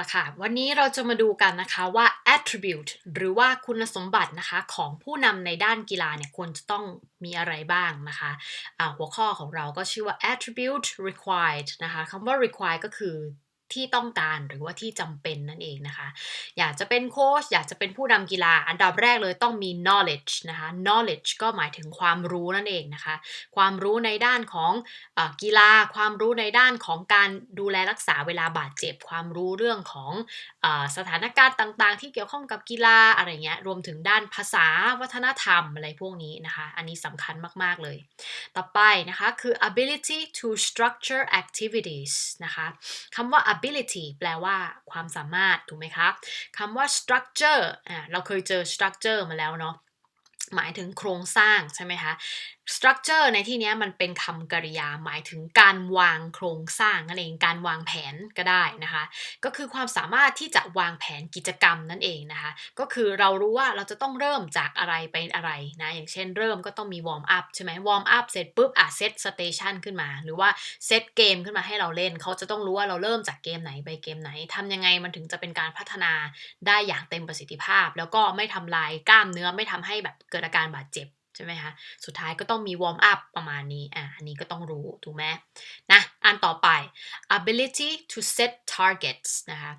ละค่ะวันนี้เราจะมาดูกันนะคะว่า attribute หรือว่าคุณสมบัตินะคะของผู้นำในด้านกีฬาเนี่ยควรจะต้องมีอะไรบ้างนะคะะหัวข้อของเราก็ชื่อว่า attribute required นะคะคำว่า required ก็คือ ที่ต้องการหรือว่าที่จำเป็นนั่นเองนะคะ อยากจะเป็นโค้ชอยากจะเป็นผู้นำกีฬา อันดับแรกเลยต้องมี knowledge นะคะ knowledge ก็หมายถึงความรู้นั่นเองนะคะ ความรู้ในด้านของอกีฬา ความรู้ในด้านของการดูแลรักษาเวลาบาดเจ็บ ความรู้เรื่องของอสถานการณ์ต่างๆ ที่เกี่ยวข้องกับกีฬาอะไรเงี้ยรวมถึงด้านภาษาวัฒนธรรมอะไรพวกนี้นะคะ อันนี้สำคัญมากๆเลย ต่อไปนะคะคือ ability to structure activities นะคะคำว่า ability แปลว่าความสามารถ ถูกไหมคะคำว่า structure อ่าเราเคยเจอ structure มาแล้วเนาะหมายถึงโครงสร้างใช่ไหมคะ structure ในที่นี้มันเป็นคำกริยาหมายถึงการวางโครงสร้างนั่นเองการวางแผนก็ได้นะคะ ก็คือความสามารถที่จะวางแผนกิจกรรมนั่นเองนะคะ ก็คือเรารู้ว่าเราจะต้องเริ่มจากอะไรไปอะไรนะอย่างเช่นเริ่มก็ต้องมีวอร์มอัพใช่ไหมวอร์มอัพเสร็จปุ๊บอะเซตสเตชันขึ้นมา หรือว่าเซตเกมขึ้นมาให้เราเล่นเขาจะต้องรู้ว่าเราเริ่มจากเกมไหนไปเกมไหนทำยังไงมันถึงจะเป็นการพัฒนาได้อย่างเต็มประสิทธิภาพ แล้วก็ไม่ทำลายกล้ามเนื้อไม่ทำให้แบบเกิดอาการบาดเจ็บ ใช่ไหมคะสุดท้ายก็ต้องมีวอร์มอัพประมาณนี้อะอันนี้ก็ต้องรู้ถูกไหมนะอันต่อไป ability to set targets นะคะ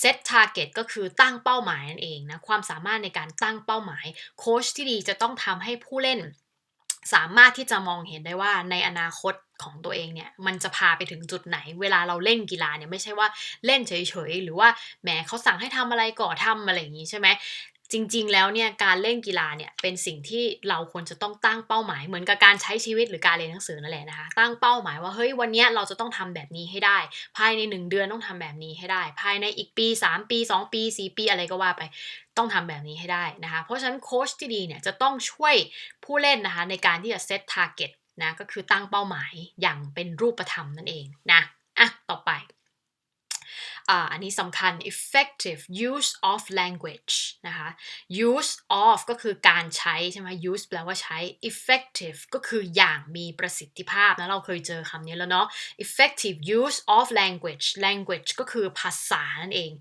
set target ก็คือตั้งเป้าหมายนั่นเองนะความสามารถในการตั้งเป้าหมายโค้ชที่ดีจะต้องทำให้ผู้เล่นสามารถที่จะมองเห็นได้ว่าในอนาคตของตัวเองเนี่ยมันจะพาไปถึงจุดไหน เวลาเราเล่นกีฬาเนี่ยไม่ใช่ว่าเล่นเฉยๆ หรือว่าแหมเขาสั่งให้ทำอะไรก่อทำอะไรอย่างนี้ใช่ไหม จริง ๆ แล้วเนี่ยการเล่นกีฬาเนี่ยเป็นสิ่งที่เราควรจะต้องตั้งเป้าหมาย เหมือนกับการใช้ชีวิตหรือการเรียนหนังสือนั่นแหละนะคะตั้งเป้าหมายว่าเฮ้ยวันนี้เราจะต้องทำแบบนี้ให้ได้ ภายใน 1 เดือนต้องทำแบบนี้ให้ได้ ภายในอีกปี 3 ปี 2 ปี 4 ปีอะไรก็ว่าไปต้องทำแบบนี้ให้ได้นะคะเพราะฉะนั้นโค้ชที่ดีเนี่ยจะต้องช่วยผู้เล่นนะคะในการที่จะเซตทาร์เก็ตนะก็คือตั้งเป้าหมายอย่างเป็นรูปธรรมนั่นเองนะอะต่อ อันนี้สำคัญ effective use of language นะคะ use of ก็คือการใช้ใช่ไหม use แปลว่าใช้ effective ก็คืออย่างมีประสิทธิภาพนะเราเคยเจอคำนี้แล้วเนาะ effective use of language language ก็คือภาษานั่นเอง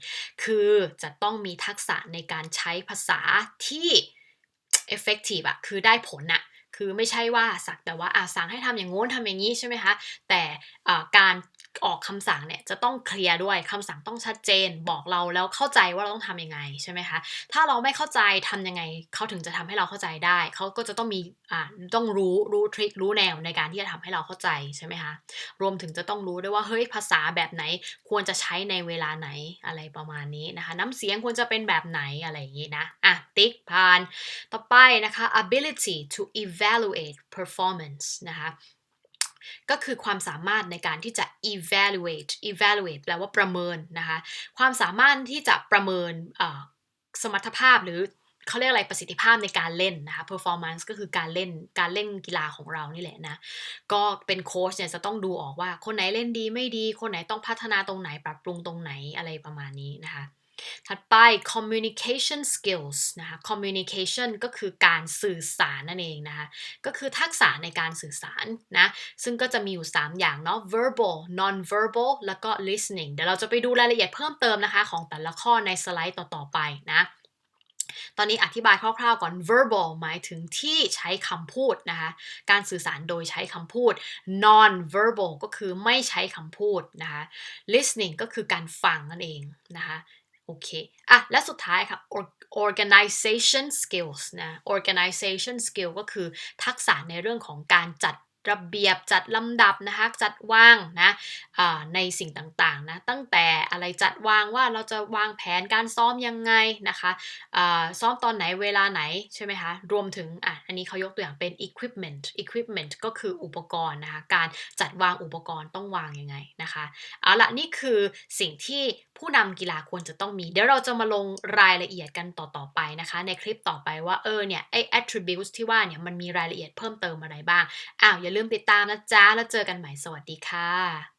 คือจะต้องมีทักษะในการใช้ภาษาที่ effective อะคือได้ผลอะ คือไม่ใช่ว่าสักแต่ว่าอาสั่งให้ทำอย่างงู้นทำอย่างนี้ใช่ไหมคะ แต่การออกคำสั่งเนี่ยจะต้องเคลียร์ด้วยคำสั่งต้องชัดเจน บอกเราแล้วเข้าใจว่าเราต้องทำยังไงใช่ไหมคะถ้าเราไม่เข้าใจทำยังไงเขาถึงจะทำให้เราเข้าใจได้เขาก็จะต้องมีอ่าต้องรู้รู้ทริครู้แนวในการที่จะทำให้เราเข้าใจใช่ไหมคะรวมถึงจะต้องรู้ด้วยว่าเฮ้ยภาษาแบบไหนควรจะใช้ในเวลาไหนอะไรประมาณนี้นะคะ น้ำเสียงควรจะเป็นแบบไหนอะไรอย่างนี้นะอะติ๊กผ่านต่อไปนะคะ ability to evaluate performance นะคะก็คือความสามารถในการที่จะ evaluate evaluate แปลว่าประเมินนะคะความสามารถที่จะประเมินสมรรถภาพหรือเขาเรียกอะไรประสิทธิภาพในการเล่นนะคะ performance ก็คือการเล่นการเล่นกีฬาของเรานี่แหละนะ ก็เป็นโค้ชเนี่ยจะต้องดูออกว่าคนไหนเล่นดีไม่ดี คนไหนต้องพัฒนาตรงไหนปรับปรุงตรงไหนอะไรประมาณนี้นะคะ ถัดไป communication skills นะคะ communication ก็คือการสื่อสารนั่นเองนะคะ ก็คือทักษะในการสื่อสารนะ ซึ่งก็จะมีอยู่ 3 อย่างเนาะ verbal non verbal แล้วก็ listening เดี๋ยวเราจะไปดูรายละเอียดเพิ่มเติมนะคะ ของแต่ละข้อในสไลด์ต่อ ๆ ไปนะตอนนี้อธิบายคร่าวๆก่อน verbal หมายถึงที่ใช้คำพูดนะคะ การสื่อสารโดยใช้คำพูด non verbal ก็คือไม่ใช้คำพูดนะคะ listening ก็คือการฟังนั่นเองนะคะ โอเค อะ และสุดท้ายค่ะ organization skills นะ organization skill ก็คือทักษะในเรื่องของการจัดระเบียบจัดลำดับนะคะจัดวางนะในสิ่งต่างๆนะตั้งแต่อะไรจัดวางว่าเราจะวางแผนการซ้อมยังไงนะคะซ้อมตอนไหนเวลาไหนใช่ไหมคะรวมถึงอะอันนี้เขายกตัวอย่างเป็น equipment equipment ก็คืออุปกรณ์นะคะการจัดวางอุปกรณ์ต้องวางยังไงนะคะเอาละนี่คือสิ่งที่ผู้นำกีฬาควรจะต้องมี เดี๋ยวเราจะมาลงรายละเอียดกันต่อๆไปนะคะ ในคลิปต่อไปว่าเออเนี่ยไอ้ attributes ที่ว่าเนี่ยมันมีรายละเอียดเพิ่มเติมอะไรบ้าง อ้าวอย่าลืมติดตามนะจ๊ะ แล้วเจอกันใหม่สวัสดีค่ะ